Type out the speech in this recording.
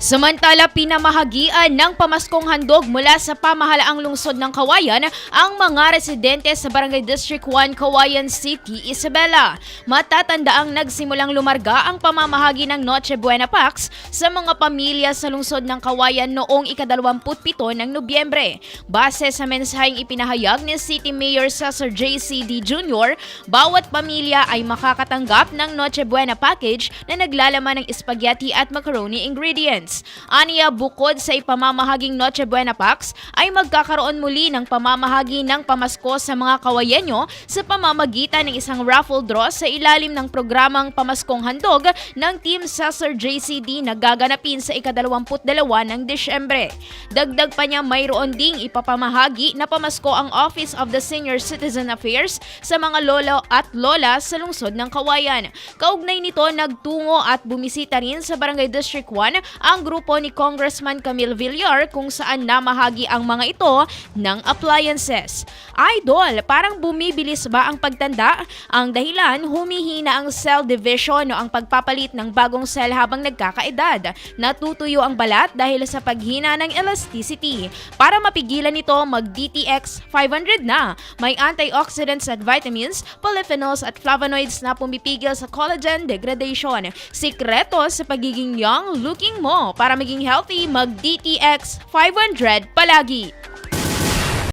Samantala, pinamahagian ng pamaskong handog mula sa pamahalaang lungsod ng Kawayan ang mga residente sa Barangay District 1, Kawayan City, Isabela. Matatanda ang nagsimulang lumarga ang pamamahagi ng Noche Buena Pax sa mga pamilya sa lungsod ng Kawayan noong ikadalawamput-pito ng Nobyembre. Base sa mensaheng ipinahayag ni City Mayor Cesar J.C.D. Jr., bawat pamilya ay makakatanggap ng Noche Buena package na naglalaman ng spaghetti at macaroni ingredients. Aniya, bukod sa ipamamahaging Noche Buena Pax, ay magkakaroon muli ng pamamahagi ng pamasko sa mga kawayenyo sa pamamagitan ng isang raffle draw sa ilalim ng programang Pamaskong Handog ng Team Cesar JCD na gaganapin sa ikadalawamput-dalawa ng Desyembre. Dagdag pa niya mayroon ding ipapamahagi na pamasko ang Office of the Senior Citizen Affairs sa mga lolo at lola sa lungsod ng Kawayan. Kaugnay nito, nagtungo at bumisita rin sa Barangay District 1 ang grupo ni Congressman Camille Villar kung saan namahagi ang mga ito ng appliances. Idol, parang bumibilis ba ang pagtanda? Ang dahilan, humihina ang cell division o ang pagpapalit ng bagong cell habang nagkakaedad. Natutuyo ang balat dahil sa paghina ng elasticity. Para mapigilan ito, mag-DTX 500 na. May antioxidants at vitamins, polyphenols at flavonoids na pumipigil sa collagen degradation. Sikreto sa pagiging young looking mo. Para maging healthy, mag-DTX 500 palagi.